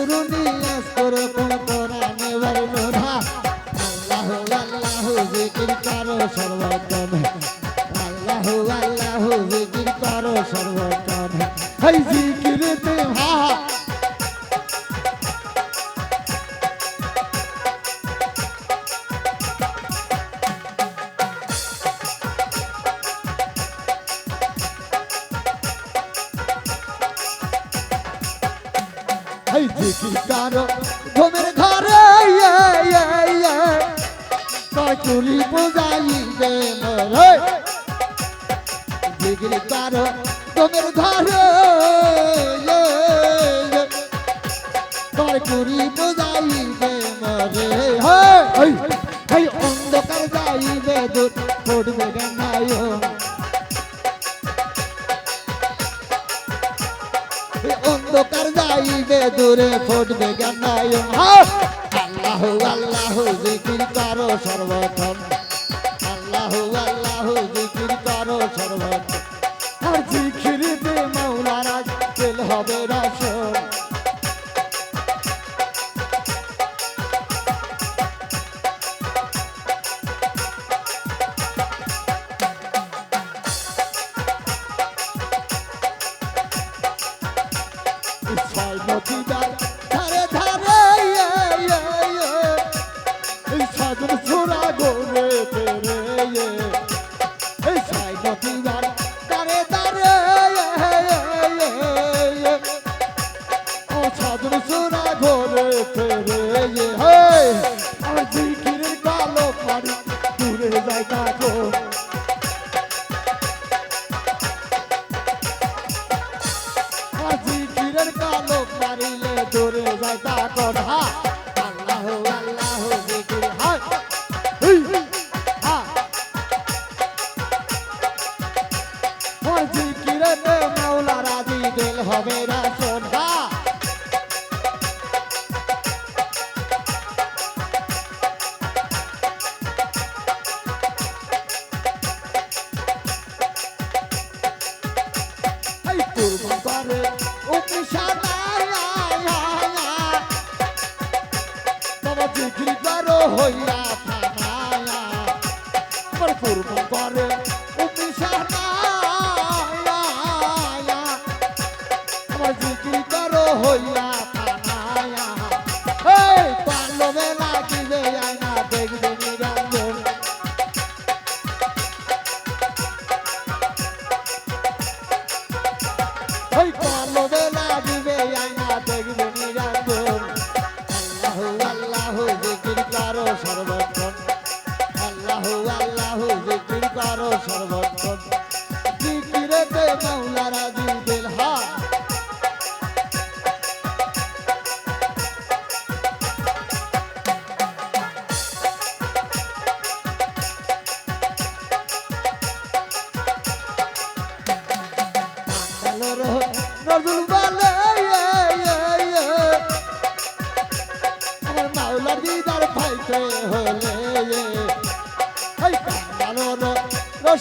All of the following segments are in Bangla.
গুরু নিয়াস করে কোরআনে আল্লাহ জিকির করো ঘুমের ঘরে তুলি বুঝাইবে মরে। জিকির করো ঘুমের অন্ধকার যাইবে দূর পড়বে অন্ধকার যাইবে দূরে ফুটবে জ্ঞান আল্লাহ আল্লাহ জিকির করো সর্বক্ষণ Okay. আজি কালো মারিলে দূরে যায় তা কথা আল্লাহ আল্লাহ জিকির হায়। বাবা জিকির করো হইয়া থানায়া করো সর্বক্ষণ জিকিরেতে মৌলারা দিল হা নজরুল বলে। আমার মাওলার দিদার পাইতে হলে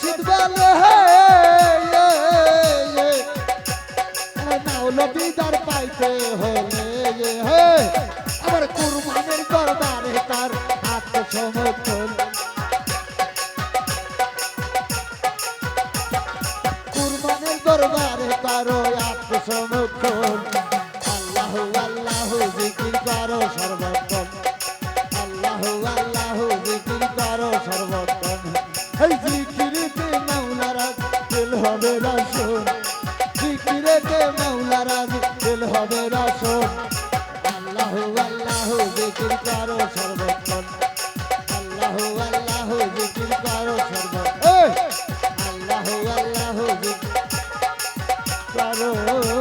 রশিদ বলে দিদার পাইতে হলে। আমার কুরবানের দরবারে তার আত্মসমর্পণ কুরবানের দরবারে কারও আত্মসমর্পণ আল্লাহ আল্লাহ জিকির করো সর্বক্ষণ আল্লাহ আল্লাহ জিকির করো সর্বক্ষণ আল্লাহ আল্লাহ জিকির করো